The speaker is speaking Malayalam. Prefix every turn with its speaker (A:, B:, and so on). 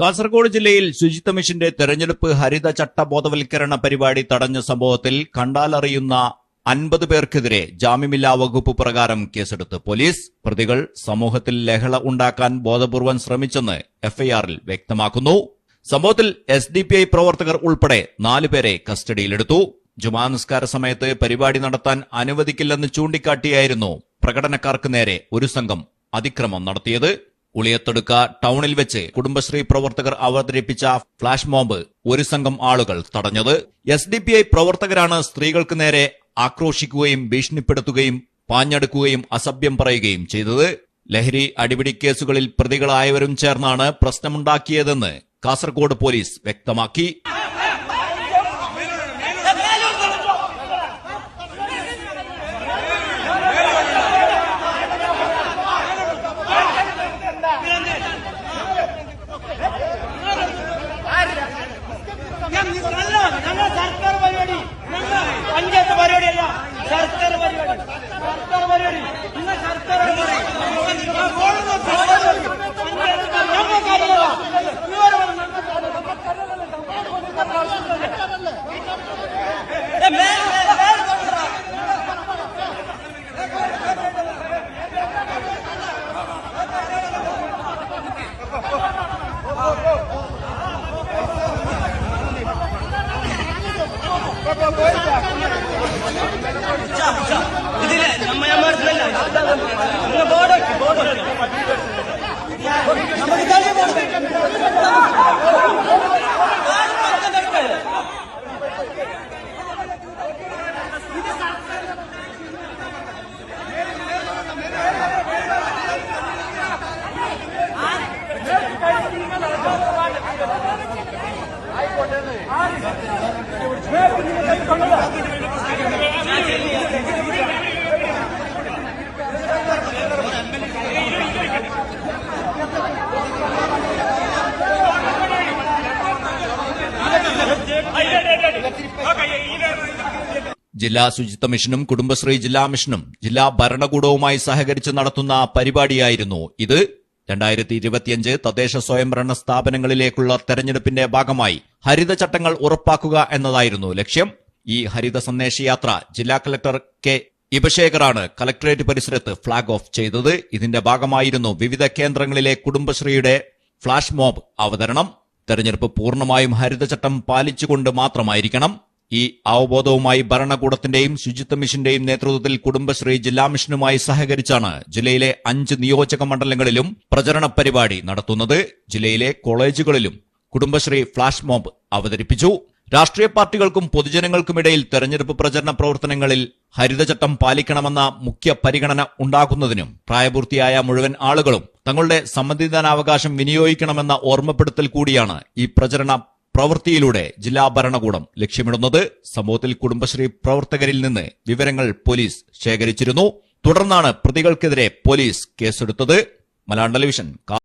A: കാസർഗോഡ് ജില്ലയിൽ ശുചിത്വ മിഷന്റെ തെരഞ്ഞെടുപ്പ് ഹരിത ചട്ടബോധവൽക്കരണ പരിപാടി തടഞ്ഞ സംഭവത്തിൽ കണ്ടാലറിയുന്ന അൻപത് പേർക്കെതിരെ ജാമ്യമില്ലാ വകുപ്പ് പ്രകാരം കേസെടുത്ത് പോലീസ് പ്രതികൾ സമൂഹത്തിൽ ലഹള ഉണ്ടാക്കാൻ ബോധപൂർവം ശ്രമിച്ചെന്ന് എഫ്ഐആറിൽ വ്യക്തമാക്കുന്നു സംഭവത്തിൽ എസ് ഡി പി ഐ പ്രവർത്തകർ ഉൾപ്പെടെ നാല് പേരെ കസ്റ്റഡിയിലെടുത്തു ജുമാ നിസ്കാര സമയത്ത് പരിപാടി നടത്താൻ അനുവദിക്കില്ലെന്ന് ചൂണ്ടിക്കാട്ടിയായിരുന്നു പ്രകടനക്കാർക്ക് നേരെ ഒരു സംഘം അതിക്രമം നടത്തിയത് ഉളിയത്തൊടുക്ക ടൌണിൽ വെച്ച് കുടുംബശ്രീ പ്രവർത്തകർ അവതരിപ്പിച്ച ഫ്ളാഷ് മോബ് ഒരു സംഘം ആളുകൾ തടഞ്ഞത് എസ് ഡി പി ഐ പ്രവർത്തകരാണ് സ്ത്രീകൾക്ക് നേരെ ആക്രോശിക്കുകയും ഭീഷണിപ്പെടുത്തുകയും പാഞ്ഞെടുക്കുകയും അസഭ്യം പറയുകയും ചെയ്തത് ലഹരി അടിപിടി കേസുകളിൽ പ്രതികളായവരും ചേർന്നാണ് പ്രശ്നമുണ്ടാക്കിയതെന്ന് കാസർഗോഡ് പോലീസ് വ്യക്തമാക്കി സർക്കാർ പരിപാടി സർക്കാർ പരിപാടി ഇന്ന് സർക്കാർ Vamos, vamos, vamos. ഇതില്ല നമ്മ ഞാൻ മനസ്സിലല്ല ഒന്ന് ബോർഡാക്കി ബോർഡാക്കി നമുക്ക് തന്നെ ആയിക്കോട്ടെ ജില്ലാ ശുചിത്വ മിഷനും കുടുംബശ്രീ ജില്ലാ മിഷനും ജില്ലാ ഭരണകൂടവുമായി സഹകരിച്ച് നടത്തുന്ന പരിപാടിയായിരുന്നു ഇത് രണ്ടായിരത്തി ഇരുപത്തിയഞ്ച് തദ്ദേശ സ്വയംഭരണ സ്ഥാപനങ്ങളിലേക്കുള്ള തെരഞ്ഞെടുപ്പിന്റെ ഭാഗമായി ഹരിത ഉറപ്പാക്കുക എന്നതായിരുന്നു ലക്ഷ്യം ഈ ഹരിത സന്ദേശ യാത്ര ജില്ലാ കളക്ടർ കെ ഇബശേഖറാണ് കലക്ടറേറ്റ് പരിസരത്ത് ഫ്ളാഗ് ഓഫ് ചെയ്തത് ഇതിന്റെ ഭാഗമായിരുന്നു വിവിധ കേന്ദ്രങ്ങളിലെ കുടുംബശ്രീയുടെ ഫ്ളാഷ് മോബ് അവതരണം തെരഞ്ഞെടുപ്പ് പൂർണ്ണമായും ഹരിതചട്ടം പാലിച്ചുകൊണ്ട് മാത്രമായിരിക്കണം ഈ അവബോധവുമായി ഭരണകൂടത്തിന്റെയും ശുചിത്വ മിഷന്റെയും നേതൃത്വത്തിൽ കുടുംബശ്രീ ജില്ലാ മിഷനുമായി സഹകരിച്ചാണ് ജില്ലയിലെ അഞ്ച് നിയോജക മണ്ഡലങ്ങളിലും പ്രചരണ പരിപാടി നടത്തുന്നത് ജില്ലയിലെ കോളേജുകളിലും കുടുംബശ്രീ ഫ്ളാഷ് മോബ് അവതരിപ്പിച്ചു രാഷ്ട്രീയ പാർട്ടികൾക്കും പൊതുജനങ്ങൾക്കുമിടയിൽ തെരഞ്ഞെടുപ്പ് പ്രചരണ പ്രവർത്തനങ്ങളിൽ ഹരിതചട്ടം പാലിക്കണമെന്ന മുഖ്യ പരിഗണന ഉണ്ടാകുന്നതിനും പ്രായപൂർത്തിയായ മുഴുവൻ ആളുകളും തങ്ങളുടെ സമ്മതിദാനാവകാശം വിനിയോഗിക്കണമെന്ന ഓർമ്മപ്പെടുത്തൽ കൂടിയാണ് ഈ പ്രചരണ പ്രവൃത്തിയിലൂടെ ജില്ലാ ഭരണകൂടം ലക്ഷ്യമിടുന്നത് സംഭവത്തിൽ കുടുംബശ്രീ പ്രവർത്തകരിൽ നിന്ന് വിവരങ്ങൾ പോലീസ് ശേഖരിച്ചിരുന്നു തുടർന്നാണ് പ്രതികൾക്കെതിരെ പോലീസ് കേസെടുത്തത് മലയാളം ടെലിവിഷൻ